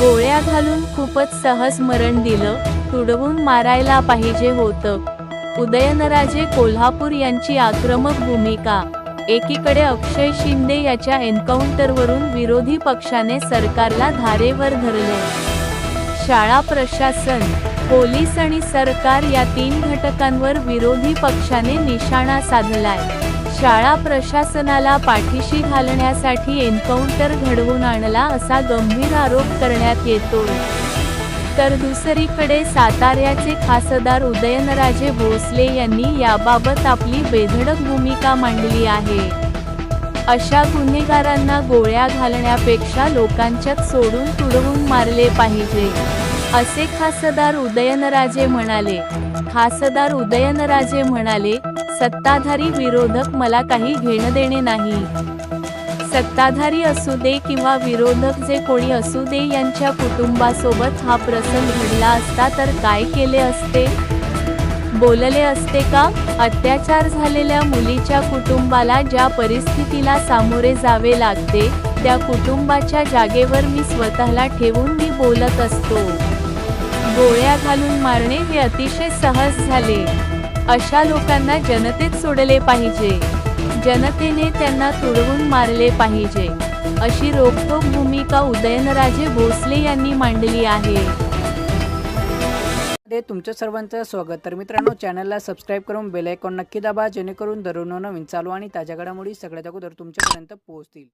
गोळ्या घालून खूपच सहज मरण दिलं तुडवून मारायला पाहिजे होतं. उदयनराजे कोल्हापूर यांची आक्रमक भूमिका एकीकडे अक्षय शिंदे याच्या एन्काउंटरवरून विरोधी पक्षाने सरकारला धारेवर धरले. शाळा प्रशासन पोलीस आणि सरकार या तीन घटकांवर विरोधी पक्षाने निशाणा साधलाय. शाळा प्रशासनाला पाठीशी घालण्यासाठी एन्काउंटर घडवून आणला असा गंभीर आरोप करण्यात येतोय. तर दुसरीकडे साताऱ्याचे खासदार उदयनराजे भोसले यांनी याबाबत आपली बेधडक भूमिका मांडली आहे. अशा गुन्हेगारांना गोळ्या घालण्यापेक्षा लोकांच्यात सोडून तुडवून मारले पाहिजे. असे खासदार उदयनराजे म्हणाले. खासदार उदयनराजे म्हणाले सत्ताधारी विरोधक मला काही घेणं देणे नाही. सत्ताधारी असू दे किंवा विरोधक जे कोणी असू दे यांच्या कुटुंबासोबत हा प्रसंग घडला असता तर काय केले असते? बोलले असते का? अत्याचार झालेल्या मुलीच्या कुटुंबाला ज्या परिस्थितीला सामोरे जावे लागते त्या कुटुंबाच्या जागेवर मी स्वतःला ठेवून मी बोलत असतो. गोळ्या घालून मारणे हे अतिशय सहज झाले. अशा लोकांना जनतेत सोडले पाहिजे. जनतेने त्यांना तुडवून मारले पाहिजे. अशी रोखोक भूमिका उदयनराजे भोसले यांनी मांडली आहे. तुमच्या तुमचं सर्वांचं स्वागत. तर मित्रांनो चॅनलला सबस्क्राईब करून बेल आयकॉन नक्की दाबा जेणेकरून दररोज नवीन चालू आणि ताज्या घडामोडी सगळ्यात अगोदर तुमच्यापर्यंत पोहोचतील.